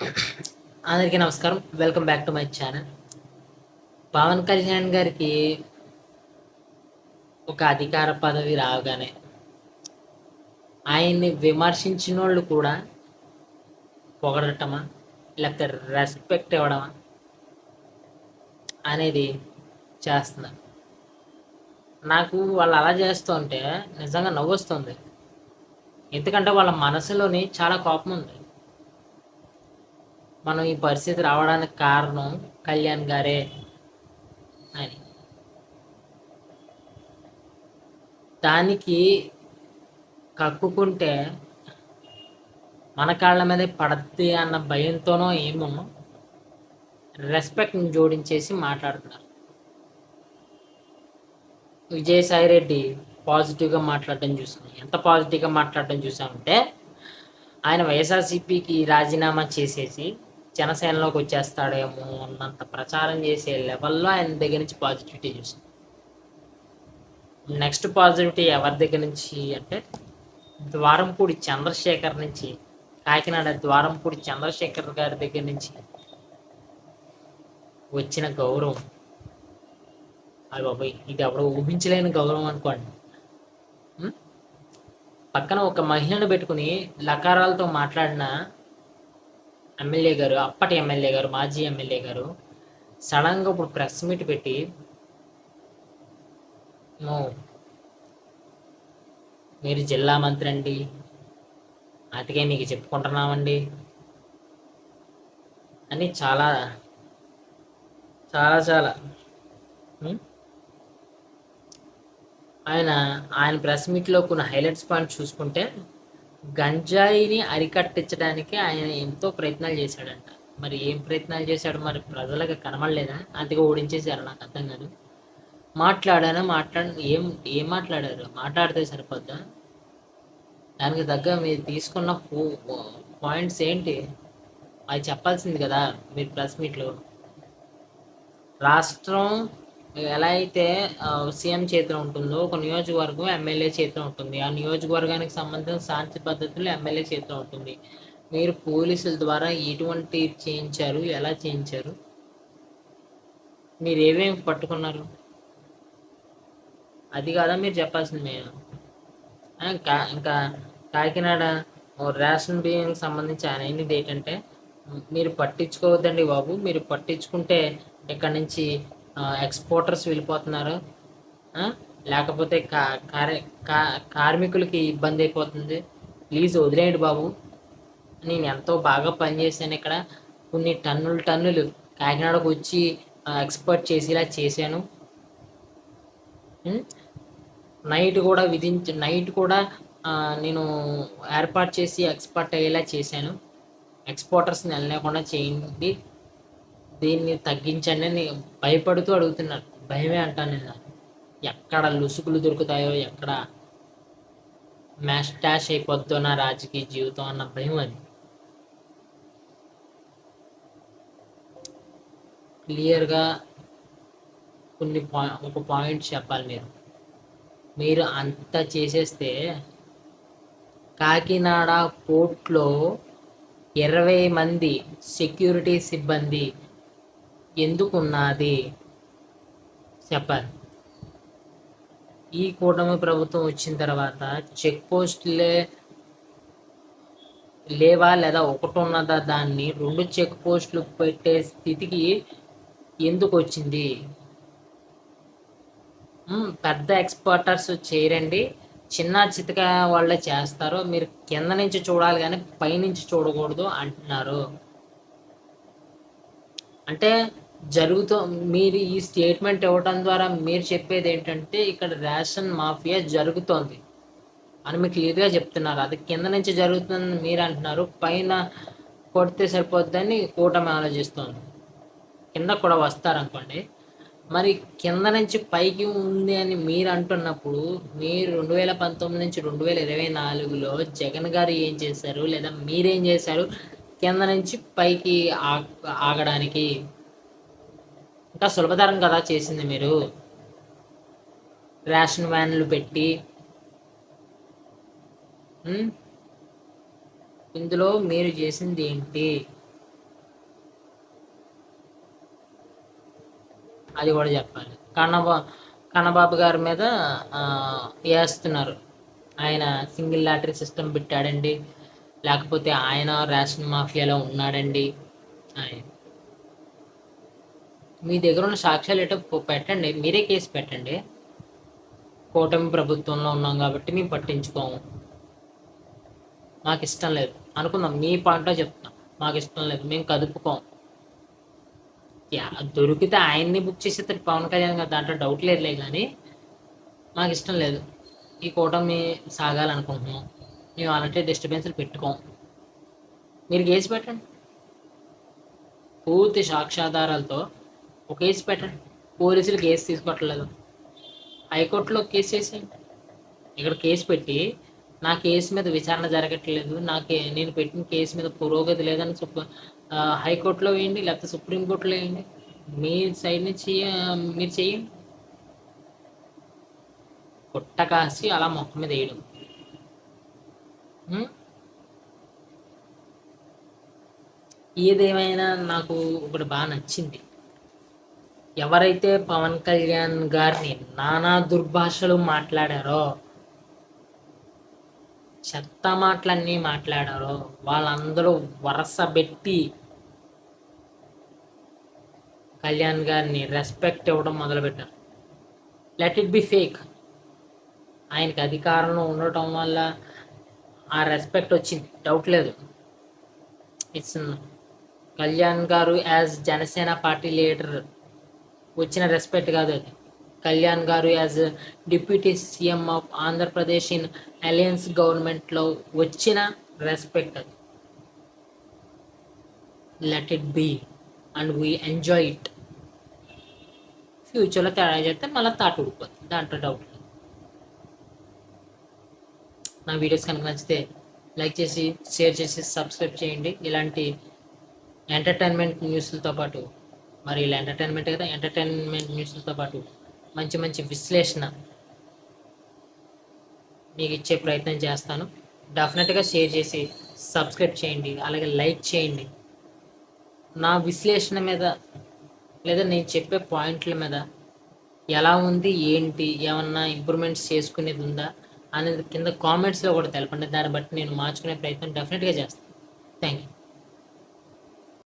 అందరికీ నమస్కారం. Welcome back to my channel Pawan Kalyan గారికి ఒక అధికార పదవి రాగానే ఆయన్ని విమర్శించిన వాళ్ళు కూడా పొగడటమా లేకపోతే రెస్పెక్ట్ ఇవ్వడమా అనేది చేస్తున్నారు నాకు వాళ్ళు అలా చేస్తుంటే నిజంగా నవ్వొస్తుంది. ఎందుకంటే వాళ్ళ మనసులోని చాలా కోపం ఉంది. మనం ఈ పరిస్థితి రావడానికి కారణం కళ్యాణ్ గారే అని. దానికి కక్కుకుంటే మన కాళ్ళ మీద పడద్ది అన్న భయంతోనో ఏమో రెస్పెక్ట్ని జోడించేసి మాట్లాడుతున్నారు. విజయసాయి రెడ్డి పాజిటివ్గా మాట్లాడడం చూసాం ఎంత పాజిటివ్గా మాట్లాడడం చూసామంటే ఆయన వైఎస్ఆర్సీపీకి రాజీనామా చేసేసి జనసేనలోకి వచ్చేస్తాడేమో అన్నంత ప్రచారం చేసే లెవెల్లో ఆయన దగ్గర నుంచి పాజిటివిటీ చూసాం నెక్స్ట్ పాజిటివిటీ ఎవరి దగ్గర నుంచి అంటే ద్వారంపూడి చంద్రశేఖర్ నుంచి కాకినాడ ద్వారంపూడి చంద్రశేఖర్ గారి దగ్గర నుంచి వచ్చిన గౌరవం. అది బాబాయ్ ఇది ఎవడో ఊహించలేని గౌరవం అనుకోండి. పక్కన ఒక మహిళను పెట్టుకుని లకారాలతో మాట్లాడిన ఎమ్మెల్యే గారు అప్పటి ఎమ్మెల్యే గారు మాజీ ఎమ్మెల్యే గారు సడన్గా ఇప్పుడు ప్రెస్ మీట్ పెట్టి మీరు జిల్లా మంత్రి అండి. అటుకే మీకు చెప్పుకుంటున్నామండి. అని చాలా చాలా చాలా ఆయన ఆయన ప్రెస్ మీట్లో కొన్ని హైలైట్స్ పాయింట్ చూసుకుంటే గంజాయిని అరికట్టించడానికి ఆయన ఎంతో ప్రయత్నాలు చేశాడంట. మరి ఏం ప్రయత్నాలు చేశాడు మరి ప్రజలకు కనబడలేదా? అందుకే ఓడించేశారు నాకు అర్థం కాదు. మాట్లాడాను? మాట్లాడ ఏం ఏం మాట్లాడారు? మాట్లాడితే సరిపోద్దా? దానికి తగ్గ మీరు తీసుకున్న పాయింట్స్ ఏంటి? అది చెప్పాల్సింది కదా మీరు ప్రెస్ మీట్లో. రాష్ట్రం ఎలా అయితే సీఎం చేతిలో ఉంటుందో ఒక నియోజకవర్గం ఎమ్మెల్యే చేతిలో ఉంటుంది. ఆ నియోజకవర్గానికి సంబంధించిన శాంతి పద్ధతులు ఎమ్మెల్యే చేతిలో ఉంటుంది. మీరు పోలీసుల ద్వారా ఎటువంటి చేయించారు? ఎలా చేయించారు? మీరు ఏమేమి పట్టుకున్నారు? అది కాదా మీరు చెప్పాల్సింది మేము ఇంకా ఇంకా కాకినాడ రేషన్ బియ్యం సంబంధించి అనేది ఏంటంటే మీరు పట్టించుకోవద్దండి బాబు. మీరు పట్టించుకుంటే ఇక్కడ నుంచి ఎక్స్పోర్టర్స్ వెళ్ళిపోతున్నారు. లేకపోతే కా కార్య- కా- కార్మికులకి ఇబ్బంది అయిపోతుంది. ప్లీజ్ వదిలేయండి బాబు. నేను ఎంతో బాగా పనిచేశాను ఇక్కడ. కొన్ని టన్నులు టన్నులు కాకినాడకు వచ్చి ఎక్స్పోర్ట్ చేసేలా చేశాను. నైట్ కూడా విధించి నైట్ కూడా నేను ఏర్పాటు చేసి ఎక్స్పర్ట్ అయ్యేలా చేశాను. ఎక్స్పోర్టర్స్ని వెళ్ళకుండా చేయండి. దీన్ని తగ్గించండి అని భయపడుతూ అడుగుతున్నారు. భయమే అంటాను నేను. ఎక్కడ లుసుకులు దొరుకుతాయో ఎక్కడ మ్యాస్టాష్ అయిపోద్దో నా రాజకీయ జీవితం అన్న భయం అది. క్లియర్గా కొన్ని పాయింట్ ఒక పాయింట్ చెప్పాలి మీరు. మీరు అంత చేసేస్తే కాకినాడ పోర్ట్లో ఇరవై మంది సెక్యూరిటీ సిబ్బంది ఎందుకు ఉన్నది చెప్పాలి. ఈ కూటమి ప్రభుత్వం వచ్చిన తర్వాత చెక్ పోస్టులే లేవా లేదా ఒకటి ఉన్నదా దాన్ని రెండు చెక్ పోస్టులు పెట్టే స్థితికి ఎందుకు వచ్చింది? పెద్ద ఎక్స్పర్టర్స్ చేయరండి. చిన్న చితక వాళ్ళే చేస్తారు. మీరు కింద నుంచి చూడాలి కానీ పైనుంచి చూడకూడదు అంటున్నారు. అంటే జరుగుతూ మీరు ఈ స్టేట్మెంట్ ఇవ్వటం ద్వారా మీరు చెప్పేది ఏంటంటే ఇక్కడ రేషన్ మాఫియా జరుగుతోంది అని మీకు క్లియర్గా చెప్తున్నారు. అది కింద నుంచి జరుగుతుందని మీరు అంటున్నారు. పైన కొడితే సరిపోద్దని కూటమి ఆలోచిస్తోంది. కింద కూడా వస్తారనుకోండి. మరి కింద నుంచి పైకి ఉంది అని మీరు అంటున్నప్పుడు మీరు రెండు వేల పంతొమ్మిది నుంచి రెండు వేల ఇరవై నాలుగులో జగన్ గారు ఏం చేశారు? లేదా మీరేం చేశారు? కింద నుంచి పైకి ఆగడానికి ఇంకా సులభతరం కదా చేసింది మీరు? రేషన్ వ్యాన్లు పెట్టి ఇందులో మీరు చేసింది ఏంటి? అది కూడా చెప్పాలి. కన్నబా కన్నబాబు గారి మీద వేస్తున్నారు ఆయన సింగిల్ లాటరీ సిస్టమ్ పెట్టాడండి. లేకపోతే ఆయన రేషన్ మాఫియాలో ఉన్నాడండి. ఆయన మీ దగ్గర ఉన్న సాక్ష్యాలు ఏటో పెట్టండి. మీరే కేసు పెట్టండి. కూటమి ప్రభుత్వంలో ఉన్నాం కాబట్టి మేము పట్టించుకోము. మాకు ఇష్టం లేదు. అనుకుందాం మీ పాటలో చెప్తాం మాకు ఇష్టం లేదు. మేము కదుపుకోం దొరికితే ఆయన్ని బుక్ చేసేస్తారు పవన్ కళ్యాణ్ గారు. దాంట్లో డౌట్ లేదులే కానీ మాకు ఇష్టం లేదు. ఈ కూటమి సాగాలనుకుంటున్నాం. మేము అలాంటి డిస్టర్బెన్స్లు పెట్టుకోం మీరు కేసు పెట్టండి. పూర్తి సాక్ష్యాధారాలతో ఒక కేసు పెట్టండి. పోలీసులు కేసు తీసుకోవట్లేదు. హైకోర్టులో కేసు చేసేయండి. ఇక్కడ కేసు పెట్టి నా కేసు మీద విచారణ జరగట్లేదు. నాకు నేను పెట్టిన కేసు మీద పురోగతి లేదని సుప్రీ హైకోర్టులో వేయండి లేకపోతే సుప్రీంకోర్టులో వేయండి. మీ సైడ్ నుంచి మీరు చేయండి. పుట్ట కాసి అలా మొక్క మీద వేయడం. ఏదేమైనా నాకు ఒకటి బాగా నచ్చింది. ఎవరైతే పవన్ కళ్యాణ్ గారిని నానా దుర్భాషలు మాట్లాడారో చెత్త మాటలన్నీ మాట్లాడారో వాళ్ళందరూ వరస పెట్టి కళ్యాణ్ గారిని రెస్పెక్ట్ ఇవ్వడం మొదలుపెట్టారు. లెట్ ఇట్ బి ఫేక్ ఆయనకి అధికారంలో ఉండటం వల్ల ఆ రెస్పెక్ట్ వచ్చింది. డౌట్ లేదు. It's Kalyan garu as Janasena party leader వచ్చిన రెస్పెక్ట్ కాదు అది. Kalyan garu as deputy CM of Andhra Pradesh in alliance గవర్నమెంట్లో వచ్చిన రెస్పెక్ట్ అది. Let it be and we enjoy it ఫ్యూచర్లో తయారు చేస్తే మళ్ళీ తాట ఊడిపోతుంది దాంట్లో డౌట్ లేదు. నా వీడియోస్ కనుక నచ్చితే లైక్ చేసి షేర్ చేసి సబ్స్క్రైబ్ చేయండి. ఇలాంటి ఎంటర్టైన్మెంట్ న్యూస్లతో పాటు మరి ఇలా ఎంటర్టైన్మెంట్ కదా ఎంటర్టైన్మెంట్ న్యూస్లతో పాటు మంచి మంచి విశ్లేషణ మీకు ఇచ్చే ప్రయత్నం చేస్తాను. డెఫినెట్గా షేర్ చేసి సబ్స్క్రైబ్ చేయండి అలాగే లైక్ చేయండి. నా విశ్లేషణ మీద లేదా నేను చెప్పే పాయింట్ల మీద ఎలా ఉంది ఏంటి ఏమన్నా ఇంప్రూవ్మెంట్స్ చేసుకునేది ఉందా అనేది కింద కామెంట్స్లో కూడా తెలపండి. దాన్ని బట్టి నేను మార్చుకునే ప్రయత్నం డెఫినెట్గా చేస్తాను.